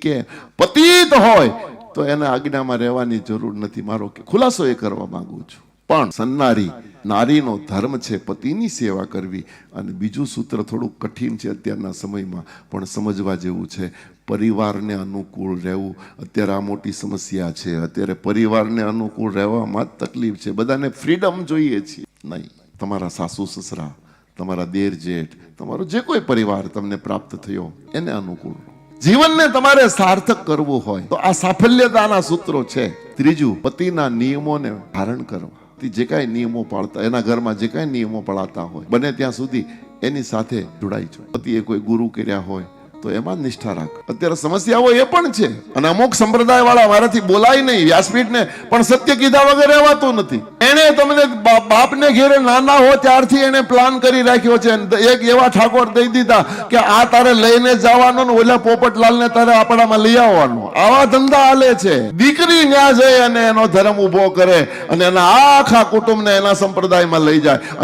કે પતિત હોય, તો એને આજ્ઞામાં રહેવાની જરૂર નથી. મારો કે, ખુલાસો એ કરવા માંગુ છું. પણ સન્નારી, નારીનો ધર્મ છે પતિની સેવા કરવી અને બીજું સૂત્ર થોડું કઠિન છે અત્યારના સમયમાં, પણ સમજવા જેવું છે. પરિવારને અનુકૂળ રહેવું અત્યારે આ મોટી સમસ્યા છે. અત્યારે પરિવારને અનુકૂળ રહેવામાં જ તકલીફ છે. બધાને ફ્રીડમ જોઈએ છીએ. નહીં. તમારા સાસુ, સસરા, તમારા દેર જેઠ, તમારો જે કોઈ પરિવાર તમને પ્રાપ્ત થયો, એને અનુકૂળ જીવનને તમારે સાર્થક કરવું હોય તો આ સાફલ્યતાના સૂત્રો છે. ત્રીજું, પતિના નિયમોને ધારણ કરવા. જે કાંઈ નિયમો પાળતા, એના ઘરમાં જે કાંઈ નિયમો પાળતા હોય, બને ત્યાં સુધી એની સાથે જોડાઈ જાય પતિએ કોઈ ગુરુ કર્યા હોય તો એમાં નિષ્ઠા રાખ. અત્યારે સમસ્યાઓ એ પણ છે. અને અમુક સંપ્રદાય વાળા મારાથી બોલાય નહીં, વ્યાસપીઠને, પણ સત્ય કીધા વગર રહેવાતું નથી. એને તમને બાપને ઘેરે નાના હો ત્યારથી એને પ્લાન કરી રાખ્યો છે. એક એવા ઠાકોર દઈ દીધા કે આ તારે લઈને જવાનો ને ઓલા પોપટલાલને તારે આપણામાં લઈ આવવાનો. આવા ધંધા હાલે છે. દીકરી ન્યા જઈ અને એનો ધર્મ ઊભો કરે અને એના આખા કુટુંબને એના સંપ્રદાયમાં લઈ જાય.